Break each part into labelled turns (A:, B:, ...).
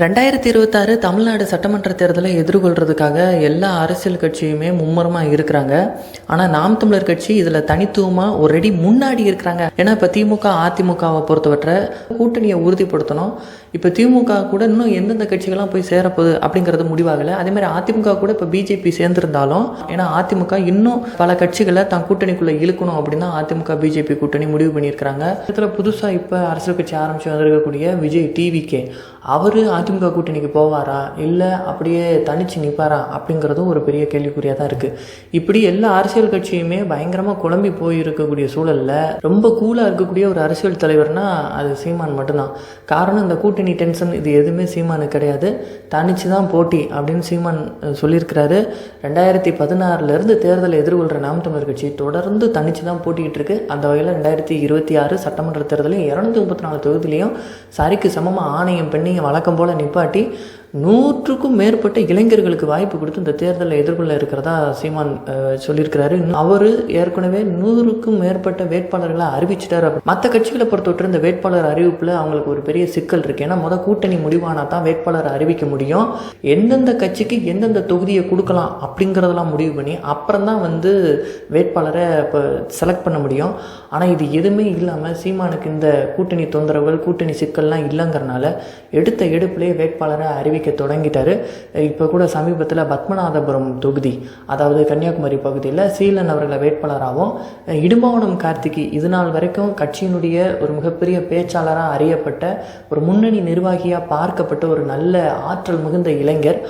A: ரெண்டாயிரத்தி இருபத்தாறு தமிழ்நாடு சட்டமன்ற தேர்தலை எதிர்கொள்றதுக்காக எல்லா அரசியல் கட்சியுமே மும்முரமாக இருக்கிறாங்க. ஆனால் நாம் தமிழர் கட்சி இதில் தனித்துவமாக ஒரு அடி முன்னாடி இருக்கிறாங்க. ஏன்னா இப்போ திமுக அதிமுகவை பொறுத்தவரை கூட்டணியை உறுதிப்படுத்தணும். இப்போ திமுக கூட இன்னும் எந்தெந்த கட்சிகள்லாம் போய் சேரப்போகுது அப்படிங்கிறது முடிவாகலை. அதேமாதிரி அதிமுக கூட இப்போ பிஜேபி சேர்ந்திருந்தாலும் ஏன்னா அதிமுக இன்னும் பல கட்சிகளை தான் கூட்டணிக்குள்ளே இழுக்கணும் அப்படின்னு தான் அதிமுக பிஜேபி கூட்டணி முடிவு பண்ணியிருக்கிறாங்க. இதில் புதுசாக இப்போ அரசியல் கட்சி ஆரம்பித்து வந்திருக்கக்கூடிய விஜய் டிவிகே அவர் அதிமுக கூட்டணிக்கு போவாரா? இல்லை அப்படியே தனிச்சு நிற்பாரா அப்படிங்கிறதும் ஒரு பெரிய கேள்விக்குறியாக தான் இருக்குது இப்படி எல்லா அரசியல் கட்சியுமே பயங்கரமாக குழம்பி போயிருக்கக்கூடிய சூழலில் ரொம்ப கூலாக இருக்கக்கூடிய ஒரு அரசியல் தலைவர்னா அது சீமான் மட்டும்தான். காரணம் இந்த கூட்டணி டென்ஷன் இது எதுவுமே சீமானுக்கு கிடையாது. தனிச்சு தான் போட்டி அப்படின்னு சீமான் சொல்லியிருக்கிறாரு. ரெண்டாயிரத்தி பதினாறுலேருந்து தேர்தலை எதிர்கொள்கிற நாம் தமிழர் கட்சி தொடர்ந்து தனிச்சு தான் போட்டிக்கிட்டு இருக்கு. அந்த வகையில் ரெண்டாயிரத்தி இருபத்தி ஆறு சட்டமன்ற தேர்தலையும் இரநூத்தி முப்பத்தி நாலு தொகுதியிலையும் சரிக்கு சமமாக ஆணையம் பண்ணி பெண்ணையும் வழக்கம் போல் நிப்பாட்டி நூற்றுக்கும் மேற்பட்ட இளைஞர்களுக்கு வாய்ப்பு கொடுத்து இந்த தேர்தலை எதிர்கொள்ள இருக்கிறதா சீமான் சொல்லியிருக்கிறாரு. அவர் ஏற்கனவே நூறுக்கும் மேற்பட்ட வேட்பாளர்களை அறிவிச்சிட்டார். மற்ற கட்சிகளை பொறுத்தவரை இந்த வேட்பாளர் அறிவிப்பில் அவங்களுக்கு ஒரு பெரிய சிக்கல் இருக்கு. ஏன்னா முத கூட்டணி முடிவானா தான் வேட்பாளர் அறிவிக்க முடியும். எந்தெந்த கட்சிக்கு எந்தெந்த தொகுதியை கொடுக்கலாம் அப்படிங்கிறதெல்லாம் முடிவு பண்ணி அப்புறம் தான் வந்து வேட்பாளரை இப்போ செலக்ட் பண்ண முடியும். ஆனால் இது எதுவுமே இல்லாமல் சீமானுக்கு இந்த கூட்டணி தொந்தரவுகள் கூட்டணி சிக்கல்லாம் இல்லைங்கிறனால எடுத்த எடுப்பிலே வேட்பாளரை அறிவிக்க தொடங்கிட்டாரு. இப்போ கூட சமீபத்தில் பத்மநாதபுரம் தொகுதி அதாவது கன்னியாகுமரி பகுதியில் சீலன் அவர்களை வேட்பாளராகவும் இடுமாவனம் கார்த்திகி இது நாள் வரைக்கும் கட்சியினுடைய ஒரு மிகப்பெரிய பேச்சாளராக அறியப்பட்ட ஒரு முன்னணி நிர்வாகியாக பார்க்கப்பட்ட ஒரு நல்ல ஆற்றல் மிகுந்த இளைஞர்.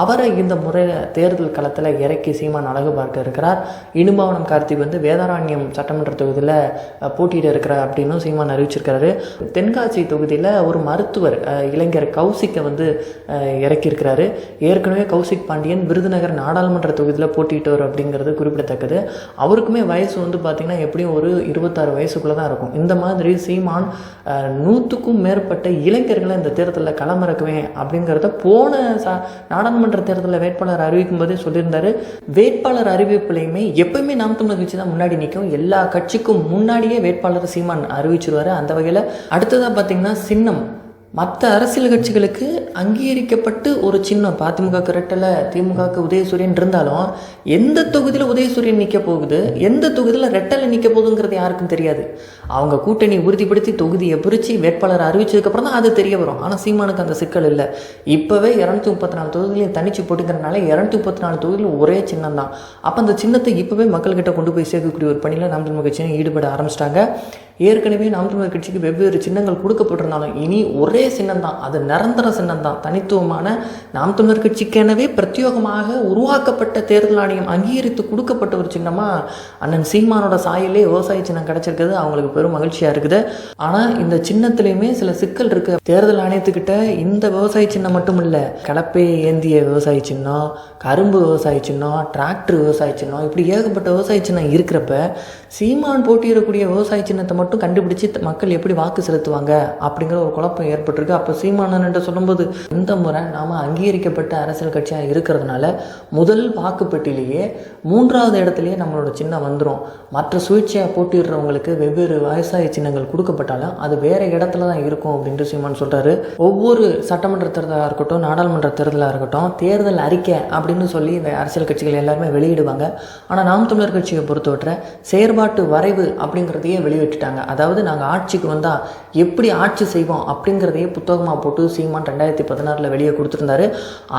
A: அவரை இந்த முறை தேர்தல் களத்தில் இறக்கி சீமான் அழகு பார்க்க இருக்கிறார். இடும்பாவனம் கார்த்திக் வந்து வேதாரண்யம் சட்டமன்ற தொகுதியில் போட்டியிட இருக்கிறார் அப்படின்னும் சீமான் அறிவிச்சிருக்கிறாரு. தென்காசி தொகுதியில் ஒரு மருத்துவர் இளைஞர் கௌசிக்கை வந்து இறக்கியிருக்கிறாரு. ஏற்கனவே கௌசிக் பாண்டியன் விருதுநகர் நாடாளுமன்ற தொகுதியில் போட்டியிட்டவர் அப்படிங்கிறது குறிப்பிடத்தக்கது. அவருக்குமே வயசு வந்து பார்த்திங்கன்னா எப்படியும் ஒரு இருபத்தாறு வயசுக்குள்ளே தான் இருக்கும். இந்த மாதிரி சீமான் நூற்றுக்கும் மேற்பட்ட இளைஞர்களை இந்த தேர்தலில் களமிறக்குவேன் அப்படிங்கிறத போன சா நாடாளுமன்ற தேர்தலில் வேட்பாளர் அறிவிக்கும் போதே சொல்லியிருந்தார். வேட்பாளர் அறிவிப்புலையுமே எப்பயுமே நாம் தமிழர் கட்சி தான் முன்னாடி நிற்கும். எல்லா கட்சிக்கும் முன்னாடியே வேட்பாளர் சீமான் அறிவிச்சிருவாரு. அந்த வகையில் அடுத்ததாக பார்த்தீங்கன்னா சின்னம். மற்ற அரசியல் கட்சிகளுக்கு அங்கீகரிக்கப்பட்டு ஒரு சின்னம் இப்போ அதிமுகக்கு ரெட்டலை திமுகவுக்கு உதயசூரியன் இருந்தாலும் எந்த தொகுதியில் உதயசூரியன் நிற்க போகுது எந்த தொகுதியில் ரெட்டலை நிற்க போகுதுங்கிறது யாருக்கும் தெரியாது. அவங்க கூட்டணி உறுதிப்படுத்தி தொகுதியை பிரித்து வேட்பாளர் அறிவிச்சதுக்கப்புறம் தான் அது தெரிய வரும். ஆனால் சீமானுக்கு அந்த சிக்கல் இல்லை. இப்போவே இரநூத்தி முப்பத்தி நாலு தொகுதியிலையும் தனிச்சு போட்டுக்கிறனால இரநூத்தி முப்பத்தி நாலு தொகுதியில் ஒரே சின்னம் தான் அப்போ அந்த சின்னத்தை இப்போவே மக்கள்கிட்ட கொண்டு போய் சேர்க்கக்கூடிய ஒரு பணியில் நாம் தமிழ் ஈடுபட ஆரம்பிச்சிட்டாங்க. ஏற்கனவே நாம் தமிழர் கட்சிக்கு வெவ்வேறு சின்னங்கள் கொடுக்கப்பட்டிருந்தாலும் இனி ஒரே சின்னம் தான் அது நிரந்தர சின்னம் தான் தனித்துவமான நாம் தமிழர் கட்சிக்கெனவே பிரத்யேகமாக உருவாக்கப்பட்ட தேர்தல் ஆணையம் அங்கீகரித்து கொடுக்கப்பட்ட ஒரு சின்னமாக அண்ணன் சீமானோட சாயலே விவசாய சின்னம் கிடச்சிருக்கிறது அவங்களுக்கு பெரும் மகிழ்ச்சியாக இருக்குது. ஆனால் இந்த சின்னத்துலேயுமே சில சிக்கல் இருக்குது தேர்தல் ஆணையத்துக்கிட்ட இந்த விவசாய சின்னம் மட்டும் இல்லை கலப்பை ஏந்திய விவசாய சின்னம் கரும்பு விவசாய சின்னம் டிராக்டர் விவசாய சின்னம் இப்படி ஏகப்பட்ட விவசாய சின்னம் இருக்கிறப்ப சீமான் போட்டியிடக்கூடிய விவசாய சின்னத்தை மட்டும் கண்டுபிடிச்சு கண்டுபிடிச்சி மக்கள் எப்படி வாக்கு செலுத்துவாங்க அப்படிங்கிற ஒரு குழப்பம் ஏற்பட்டிருக்கு. அப்போ சீமானன்ட்ட சொல்லும்போது இந்த முறை நாம் அங்கீகரிக்கப்பட்ட அரசியல் கட்சியாக இருக்கிறதுனால முதல் வாக்குப்பெட்டியிலேயே மூன்றாவது இடத்துலையே நம்மளோட சின்னம் வந்துடும் மற்ற சுயேட்சையாக போட்டிடுறவங்களுக்கு வெவ்வேறு விவசாய சின்னங்கள் கொடுக்கப்பட்டாலும் அது வேற இடத்துல தான் இருக்கும் அப்படின்ட்டு சீமான் சொல்கிறாரு ஒவ்வொரு சட்டமன்ற தேர்தலாக இருக்கட்டும் நாடாளுமன்ற தேர்தலாக இருக்கட்டும் தேர்தல் அறிக்கை அப்படின்னு சொல்லி இந்த அரசியல் கட்சிகள் எல்லாருமே வெளியிடுவாங்க. ஆனால் நாம் தமிழர் கட்சியை பொறுத்தவரை செயற்பாட்டு வரைவு அப்படிங்கிறதையே வெளியிட்டுட்டாங்க. அதாவது நாங்கள் ஆட்சிக்கு வந்தால் எப்படி ஆட்சி செய்வோம் அப்படிங்கிறதையே புத்தகமாக போட்டு சீமான் ரெண்டாயிரத்தி பதினாறில் வெளியே கொடுத்துருந்தாரு.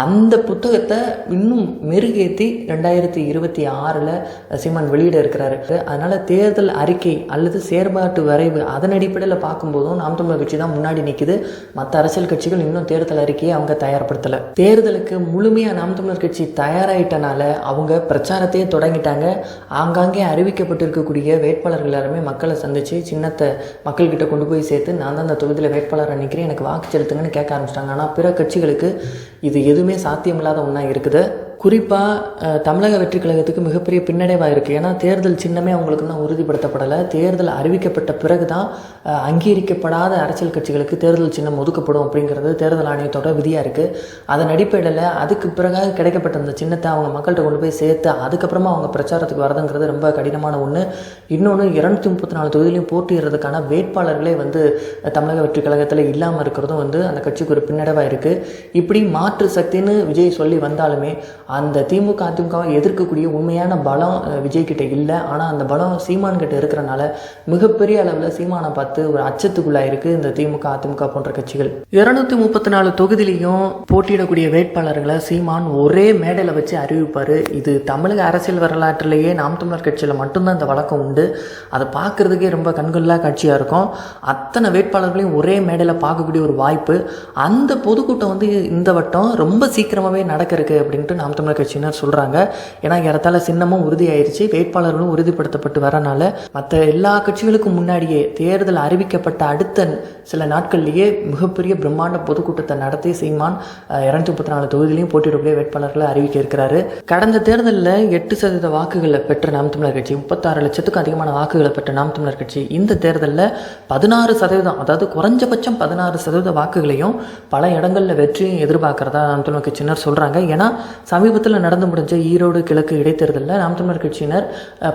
A: அந்த புத்தகத்தை இன்னும் மெருகேற்றி ரெண்டாயிரத்தி இருபத்தி ஆறில் சீமான் வெளியிட இருக்கிறாரு. அதனால் தேர்தல் அறிக்கை அல்லது செயற்பாட்டு வரைவு அதன் அடிப்படையில் பார்க்கும்போதும் நாம் தமிழர் கட்சி தான் முன்னாடி நிற்கிது மற்ற அரசியல் கட்சிகள் இன்னும் தேர்தல் அறிக்கையை அவங்க தயார்படுத்தலை. தேர்தலுக்கு முழுமையாக நாம் தமிழர் கட்சி தயாராகிட்டனால அவங்க பிரச்சாரத்தையே தொடங்கிட்டாங்க. ஆங்காங்கே அறிவிக்கப்பட்டிருக்கக்கூடிய வேட்பாளர்கள் எல்லாருமே மக்களை சந்தித்து சின்னத்தை மக்கள்கிட்ட கொண்டு போய் சேர்த்து நான் தான் அந்த தொகுதியில் வேட்பாளராக நிற்கிறேன் எனக்கு வாக்கு செலுத்துங்கன்னு கேட்க ஆரம்பிச்சிட்டாங்க. ஆனால் பிற கட்சிகளுக்கு இது எதுவுமே சாத்தியமில்லாத ஒன்றா இருக்குது. குறிப்பாக தமிழக வெற்றி கழகத்துக்கு மிகப்பெரிய பின்னடைவாக இருக்குது ஏன்னா தேர்தல் சின்னமே அவங்களுக்கு இன்னும் உறுதிப்படுத்தப்படலை. தேர்தல் அறிவிக்கப்பட்ட பிறகு தான் அங்கீகரிக்கப்படாத அரசியல் கட்சிகளுக்கு தேர்தல் சின்னம் ஒதுக்கப்படும் அப்படிங்கிறது தேர்தல் ஆணையத்தோட விதியாக இருக்குது அதன் அடிப்படையில் அதுக்கு பிறகாக கிடைக்கப்பட்ட அந்த சின்னத்தை அவங்க மக்கள்கிட்ட கொண்டு போய் சேர்த்து அதுக்கப்புறமா அவங்க பிரச்சாரத்துக்கு வரதுங்கிறது ரொம்ப கடினமான ஒன்று இன்னொன்று இரநூத்தி முப்பத்தி நாலு தொகுதியிலையும் போட்டியிடுறதுக்கான வேட்பாளர்களே வந்து தமிழக வெற்றி கழகத்தில் இல்லாமல் இருக்கிறதும் வந்து அந்த கட்சிக்கு ஒரு பின்னடைவாக இருக்குது இப்படி மாற்று சக்தின்னு விஜய் சொல்லி வந்தாலுமே அந்த திமுக அதிமுகவை எதிர்க்கக்கூடிய உண்மையான பலம் விஜய்கிட்ட விஜய் இல்லை. ஆனால் அந்த பலம் சீமான் கிட்ட இருக்கிறனால மிகப்பெரிய அளவில் சீமானை பார்த்து ஒரு அச்சத்துக்குள்ளாக இருக்குது இந்த திமுக அதிமுக போன்ற கட்சிகள். இருநூத்தி முப்பத்தி நாலு தொகுதியிலையும் போட்டியிடக்கூடிய வேட்பாளர்களை சீமான் ஒரே மேடையில் வச்சு அறிவிப்பார். இது தமிழக அரசியல் வரலாற்றிலேயே நாம் தமிழர் கட்சியில் மட்டும்தான் இந்த வழக்கம் உண்டு. அதை பார்க்குறதுக்கே ரொம்ப கண்கொள்ளா காட்சியாக இருக்கும். அத்தனை வேட்பாளர்களையும் ஒரே மேடையில் பார்க்கக்கூடிய ஒரு வாய்ப்பு. அந்த பொதுக்கூட்டம் வந்து இந்த வட்டம் ரொம்ப சீக்கிரமாகவே நடக்க இருக்கு அப்படின்ட்டு நாம் தமிழர் கட்சியினர் சொல்கிறாங்க ஏன்னா இடத்தால சின்னமும் உறுதியாயிருச்சு. வேட்பாளர்களும் உறுதிப்படுத்தப்பட்டு வரனால மற்ற எல்லா கட்சிகளுக்கும் முன்னாடியே தேர்தல் அறிவிக்கப்பட்ட அடுத்த சில நாட்கள்லேயே மிகப்பெரிய பிரம்மாண்ட பொதுக்கூட்டத்தை நடத்தி சீமான் இரநூத்தி முப்பத்தி நாலு தொகுதியிலையும் போட்டியிடக்கூடிய வேட்பாளர்களை அறிவிக்க இருக்கிறாரு. கடந்த தேர்தலில் எட்டு சதவீத வாக்குகளை பெற்ற நாம் தமிழர் கட்சி முப்பத்தாறு லட்சத்துக்கும் அதிகமான வாக்குகளை பெற்ற நாம் தமிழர் கட்சி இந்த தேர்தலில் பதினாறு சதவீதம் அதாவது குறைஞ்சபட்சம் பதினாறு சதவீத வாக்குகளையும் பல இடங்களில் வெற்றியும் எதிர்பார்க்கறதா நாம் தமிழர் கட்சியினர் சொல்கிறாங்க ஏன்னா சமீபத்தில் நடந்து முடிஞ்ச ஈரோடு கிழக்கு இடைத்தேர்தலில் நாம் தமிழர் கட்சியினர்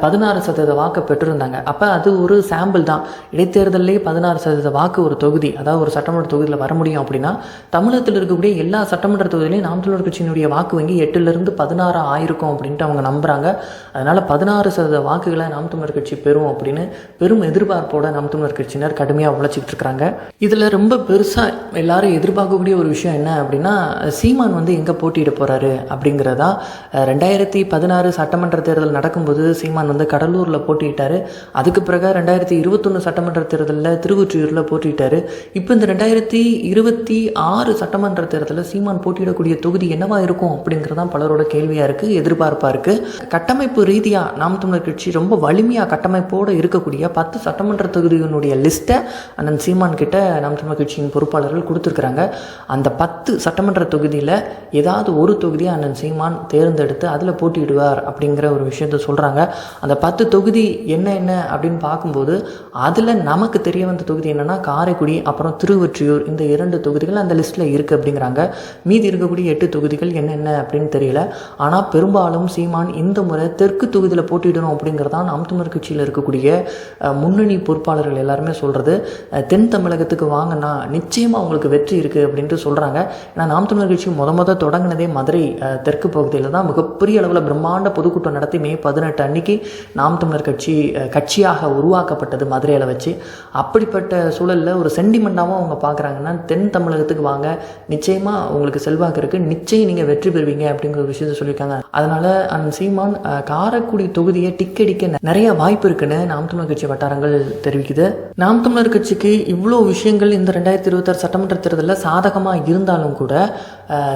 A: பதினாறு சதவீத வாக்கு பெற்றிருந்தாங்க. அப்போ அது ஒரு சாம்பிள் தான். இடைத்தேர்தலே பதினாறு சதவீத வாக்கு ஒரு தொகுதி அதாவது ஒரு சட்டமன்ற தொகுதியில் வர முடியும் அப்படின்னா தமிழகத்தில் இருக்கக்கூடிய எல்லா சட்டமன்ற தொகுதியிலையும் நாம் தமிழர் கட்சியினுடைய வாக்கு வங்கி எட்டுலேருந்து பதினாறு ஆயிருக்கும் அப்படின்ட்டு அவங்க நம்புகிறாங்க அதனால் பதினாறு சதவீத வாக்குகளை நாம் தமிழர் கட்சி பெறும் அப்படின்னு பெரும் எதிர்பார்ப்போட நாம் தமிழர் கட்சியினர் கடுமையாக உழைச்சிக்கிட்டு இருக்கிறாங்க இதில் ரொம்ப பெருசாக எல்லாரும் எதிர்பார்க்கக்கூடிய ஒரு விஷயம் என்ன அப்படின்னா சீமான் வந்து எங்கே போட்டியிட போகிறாரு அப்படிங்கிறதா ரெண்டாயிரத்தி பதினாறு சட்டமன்ற தேர்தல் நடக்கும்போது சீமான் வந்து கடலூரில் போட்டியிட்டார். அதுக்கு பிறகு ரெண்டாயிரத்தி இருபத்தொன்று சட்டமன்ற தேர்தலில் திருவொற்றியூரில் போட்டியிட்டார். இப்போ இந்த ரெண்டாயிரத்தி இருபத்தி ஆறு சட்டமன்ற தேர்தலில் சீமான் போட்டியிடக்கூடிய தொகுதி என்னவா இருக்கும் அப்படிங்கிறதான் பலரோட கேள்வியாக இருக்குது எதிர்பார்ப்பாக இருக்குது கட்டமைப்பு ரீதியாக நாம் தமிழர் கட்சி ரொம்ப வலிமையாக கட்டமைப்போடு இருக்கக்கூடிய பத்து சட்டமன்ற தொகுதியினுடைய லிஸ்ட்டை அண்ணன் சீமான் கிட்ட நாம் தமிழர் கட்சியின் பொறுப்பாளர்கள் கொடுத்துருக்குறாங்க. அந்த பத்து சட்டமன்ற தொகுதியில் ஏதாவது ஒரு தொகுதியை அண்ணன் சீமான் தேர்ந்தெடுத்து அதில் போட்டியிடுவார் அப்படிங்கிற ஒரு விஷயத்த சொல்கிறாங்க அந்த பத்து தொகுதி என்ன என்ன அப்படின்னு பார்க்கும்போது அதில் நமக்கு தெரிய வந்த தொகுதி என்னென்னா காரைக்குடி அப்புறம் திருவொற்றியூர் இந்த இரண்டு தொகுதிகள் அந்த லிஸ்ட்டில் இருக்குது அப்படிங்கிறாங்க. மீதி இருக்கக்கூடிய எட்டு தொகுதிகள் என்னென்ன அப்படின்னு தெரியல. ஆனால் பெரும்பாலும் சீமான் இந்த முறை தெற்கு தொகுதியில் போட்டியிடணும் அப்படிங்கிறதான் நாம் தமிழர் கட்சியில் இருக்கக்கூடிய முன்னணி பொறுப்பாளர்கள் எல்லாருமே சொல்கிறது தென் தமிழகத்துக்கு வாங்கினா நிச்சயமாக அவங்களுக்கு வெற்றி இருக்குது அப்படின்ட்டு சொல்கிறாங்க ஏன்னா நாம் தமிழர் கட்சி முத முத தொடங்கினதே மதுரை தெற்கு தெற்கு பகுதியில் தான் மிகப்பெரிய அளவில் பிரம்மாண்ட பொதுக்கூட்டம் நடத்தி மே பதினெட்டு அன்னைக்கு நாம் தமிழர் கட்சி கட்சியாக உருவாக்கப்பட்டது மதுரையில் வச்சு. அப்படிப்பட்ட சூழலில் ஒரு சென்டிமெண்ட்டாகவும் அவங்க பார்க்குறாங்கன்னா தென் தமிழகத்துக்கு வாங்க நிச்சயமாக உங்களுக்கு செல்வாக்கு இருக்குது நிச்சயம் நீங்கள் வெற்றி பெறுவீங்க அப்படிங்கிற ஒரு விஷயத்த சொல்லியிருக்காங்க. அதனால் அந்த சீமான் காரக்குடி காரைக்குடி தொகுதியை டிக்கெடிக்க நிறைய வாய்ப்பு இருக்குன்னு நாம் தமிழர் கட்சி வட்டாரங்கள் தெரிவிக்குது. நாம் தமிழர் கட்சிக்கு இவ்வளோ விஷயங்கள் இந்த ரெண்டாயிரத்தி இருபத்தாறு சட்டமன்ற தேர்தலில் சாதகமாக இருந்தாலும் கூட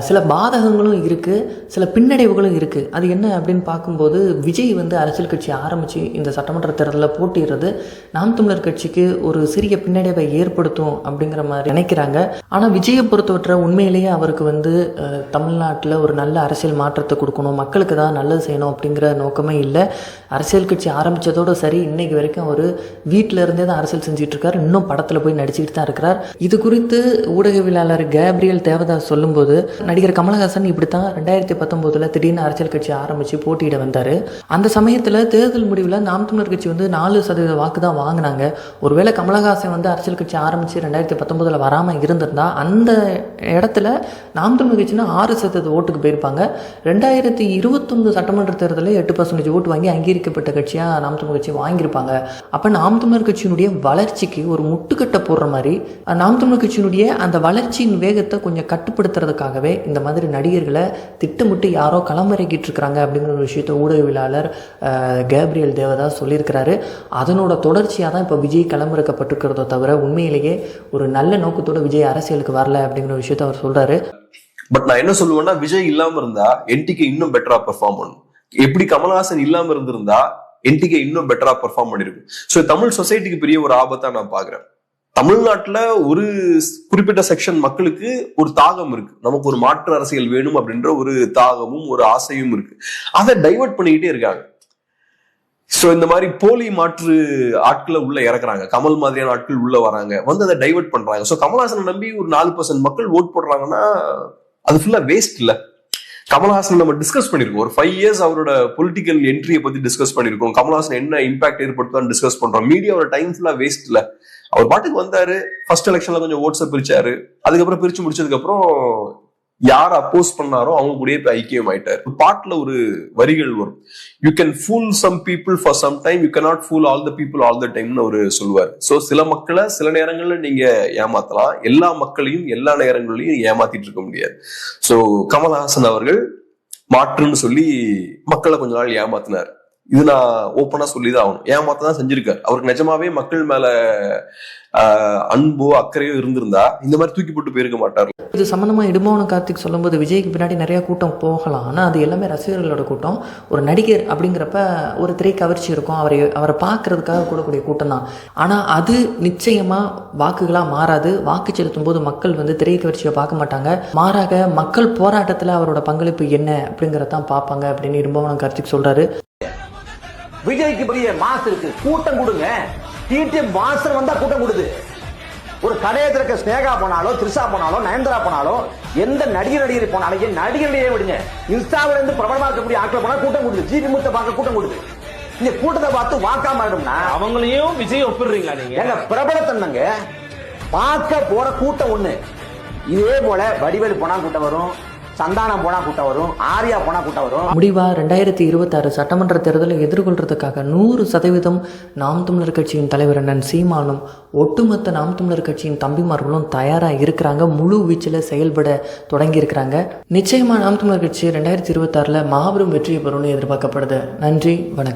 A: சில பாதகங்களும் இருக்குது சில பின்னடைவுகளும் இருக்குது அது என்ன அப்படின்னு பார்க்கும்போது விஜய் வந்து அரசியல் கட்சி ஆரம்பித்து இந்த சட்டமன்ற தேர்தலில் போட்டிடுறது நாம் தமிழர் கட்சிக்கு ஒரு சிறிய பின்னடைவை ஏற்படுத்தும் அப்படிங்கிற மாதிரி நினைக்கிறாங்க. ஆனால் விஜயை பொறுத்தவரை உண்மையிலேயே அவருக்கு வந்து தமிழ்நாட்டில் ஒரு நல்ல அரசியல் மாற்றத்தை கொடுக்கணும் மக்களுக்கு தான் நல்லது செய்யணும் அப்படிங்கிற நோக்கமே இல்லை. அரசியல் கட்சி ஆரம்பித்ததோடு சரி இன்னைக்கு வரைக்கும் அவர் வீட்டில் இருந்தே தான் அரசியல் செஞ்சுட்டு இருக்காரு. இன்னும் படத்தில் போய் நடிச்சுக்கிட்டு தான் இருக்கிறார். இது குறித்து ஊடகவியலாளர் கேப்ரியல் தேவதாஸ் சொல்லும்போது நடிகர் கமலஹாசன் இப்படி தான் ரெண்டாயிரத்தி பத்தொம்போதில் திடீர்னு அரசியல் கட்சி ஆரம்பித்து போட்டியிட வந்தார். அந்த சமயத்தில் தேர்தல் முடிவில் நாம் தமிழர் கட்சி வந்து நாலு சதவீத வாக்கு தான் வாங்கினாங்க. ஒருவேளை கமலஹாசன் வந்து அரசியல் கட்சி ஆரம்பித்து ரெண்டாயிரத்தி பத்தொம்போதில் வராமல் இருந்திருந்தா அந்த இடத்துல நாம் தமிழர் கட்சினா ஆறு சதவீத ஓட்டுக்கு போயிருப்பாங்க. ரெண்டாயிரத்தி இருபத்தொன்று சட்டமன்ற தேர்தலில் எட்டு பர்சன்டேஜ் ஓட்டு வாங்கி அங்கீகரிக்கப்பட்ட கட்சியாக நாம் தமிழர் கட்சி வாங்கியிருப்பாங்க. அப்போ நாம் தமிழர் கட்சியினுடைய வளர்ச்சிக்கு ஒரு முட்டுக்கட்டை போடுற மாதிரி நாம் தமிழர் கட்சியினுடைய அந்த வளர்ச்சியின் வேகத்தை கொஞ்சம் கட்டுப்படுத்துறதுக்காக கட்டுப்படுத்துறதுக்காகவே இந்த மாதிரி நடிகர்களை திட்டமிட்டு யாரோ களமிறக்கிட்டு இருக்கிறாங்க அப்படிங்கிற ஒரு விஷயத்த ஊடகவியலாளர் கேப்ரியல் தேவதாஸ் சொல்லியிருக்கிறாரு. அதனோட தொடர்ச்சியாக தான் இப்போ விஜய் களமிறக்கப்பட்டிருக்கிறதோ தவிர உண்மையிலேயே ஒரு நல்ல நோக்கத்தோட விஜய் அரசியலுக்கு வரல அப்படிங்கிற விஷயத்த அவர் சொல்றாரு.
B: பட் நான் என்ன சொல்லுவேன்னா விஜய் இல்லாம இருந்தா என்டிகே இன்னும் பெட்டரா பெர்ஃபார்ம் பண்ணும். எப்படி கமல்ஹாசன் இல்லாம இருந்திருந்தா என்டிகே இன்னும் பெட்டரா பெர்ஃபார்ம் பண்ணிருக்கும். சோ தமிழ் சொசைட்டிக்கு பெரிய ஒரு ஆபத்தா நான் பாக்குறேன் தமிழ்நாட்டில் ஒரு குறிப்பிட்ட செக்ஷன் மக்களுக்கு ஒரு தாகம் இருக்கு. நமக்கு ஒரு மாற்று அரசியல் வேணும் அப்படின்ற ஒரு தாகமும் ஒரு ஆசையும் இருக்கு. அதை டைவர்ட் பண்ணிக்கிட்டே இருக்காங்க. ஸோ இந்த மாதிரி போலி மாற்று ஆட்களை உள்ள இறக்குறாங்க. கமல் மாதிரியான ஆட்கள் உள்ள வராங்க. வந்து அதை டைவர்ட் பண்றாங்க. ஸோ கமல்ஹாசனை நம்பி ஒரு நாலு பர்சன்ட் மக்கள் ஓட் போடுறாங்கன்னா அது ஃபுல்லா வேஸ்ட் இல்லை. கமல்ஹாசன் நம்ம டிஸ்கஸ் பண்ணிருக்கோம். ஒரு ஃபைவ் இயர்ஸ் அவரோட பொலிட்டிக்கல் என்ட்ரியை பத்தி டிஸ்கஸ் பண்ணிருக்கோம். கமல்ஹாசன் என்ன இம்பாக்ட் ஏற்படுத்தான்னு டிஸ்கஸ் பண்றோம். மீடியாவோட டைம் ஃபுல்லா வேஸ்ட்ல அவர் பாட்டுக்கு வந்தாரு. ஃபர்ஸ்ட் எலெக்ஷன்ல கொஞ்சம் ஓட்ஸை பிரிச்சாரு. அதுக்கப்புறம் பிரிச்சு முடிச்சதுக்கு அப்புறம் யார் அப்போஸ் பண்ணாரோ அவங்க கூடயே போய் ஐக்கியம் ஆயிட்டாரு. பாட்டுல ஒரு வரிகள் வரும். You can fool some people for some time you cannot fool all the people all the டைம்னு அவர் சொல்லுவார். ஸோ சில மக்களை சில நேரங்களில் நீங்க ஏமாத்தலாம். எல்லா மக்களையும் எல்லா நேரங்களையும் ஏமாத்திட்டு இருக்க முடியாது. ஸோ கமல்ஹாசன் அவர்கள் மாற்றுன்னு சொல்லி மக்களை கொஞ்ச நாள் ஏமாத்தினார். இது நான் ஓப்பனா சொல்லிதான் ஆகணும். ஏமாத்த தான் செஞ்சிருக்காரு. அவருக்கு நிஜமாவே மக்கள் மேல அன்போ அக்கறையோ இருந்திருந்தா இந்த மாதிரி தூக்கி போட்டு போயிருக்க மாட்டார்.
A: இது சம்பந்தமா இடுமோன கார்த்திக் சொல்லும்போது விஜய்க்கு பின்னாடி நிறைய கூட்டம் போகலாம். ஆனால் அது எல்லாமே ரசிகர்களோட கூட்டம். ஒரு நடிகர் அப்படிங்கிறப்ப ஒரு திரை கவர்ச்சி இருக்கும். அவரை அவரை பார்க்கறதுக்காக கூடக்கூடிய கூட்டம் தான். ஆனால் அது நிச்சயமாக வாக்குகளாக மாறாது. வாக்கு செலுத்தும் போது மக்கள் வந்து திரை கவர்ச்சியை பார்க்க மாட்டாங்க. மாறாக மக்கள் போராட்டத்தில் அவரோட பங்களிப்பு என்ன அப்படிங்கிறதான் பார்ப்பாங்க அப்படின்னு இடும்பவனம் கார்த்திக் சொல்கிறாரு
C: விஜய்க்கு பெரிய மாஸ் இருக்கு. கூட்டம் கொடுங்க. டிடிஎம் மாசம் வந்தா கூட்டம் கொடுது. ஒரு கடையை திறக்க ஸ்னேகா போனாலோ த்ரிஷா போனாலோ நயன்தாரா போனாலோ எந்த நடிகர் நடிகர் போனாலும் நடிகர் நடிகரை விடுங்க. இன்ஸ்டாவில இருந்து பிரபலமா இருக்கக்கூடிய ஆட்கள் போனா கூட்டம் கொடுது. ஜிபி முத்த பார்க்க கூட்டம் கொடுது. இந்த கூட்டத்தை பார்த்து வாக்காம இருக்கணும்னா
D: அவங்களையும் விஜய் ஒப்பிடுறீங்களா நீங்க?
C: எங்க பிரபலத்தன்மைங்க. பார்க்க போற கூட்டம் ஒண்ணு. இதே போல வடிவேலு போனா கூட்டம் வரும். சந்தானம் போனா கூட்டம் வரும் ஆர்யா போனா கூட்டம் வரும்.
A: முடிவாக ரெண்டாயிரத்தி இருபத்தாறு சட்டமன்ற தேர்தலை எதிர்கொள்றதுக்காக நூறு சதவீதம் நாம் தமிழர் கட்சியின் தலைவர் அண்ணன் சீமானும் ஒட்டுமொத்த நாம் தமிழர் கட்சியின் தம்பிமார்களும் தயாராக இருக்கிறாங்க. முழு வீச்சில் செயல்பட தொடங்கியிருக்கிறாங்க. நிச்சயமாக நாம் தமிழர் கட்சி ரெண்டாயிரத்தி இருபத்தாறில் மாபெரும் வெற்றியை பெறும்னு எதிர்பார்க்கப்படுது. நன்றி வணக்கம்.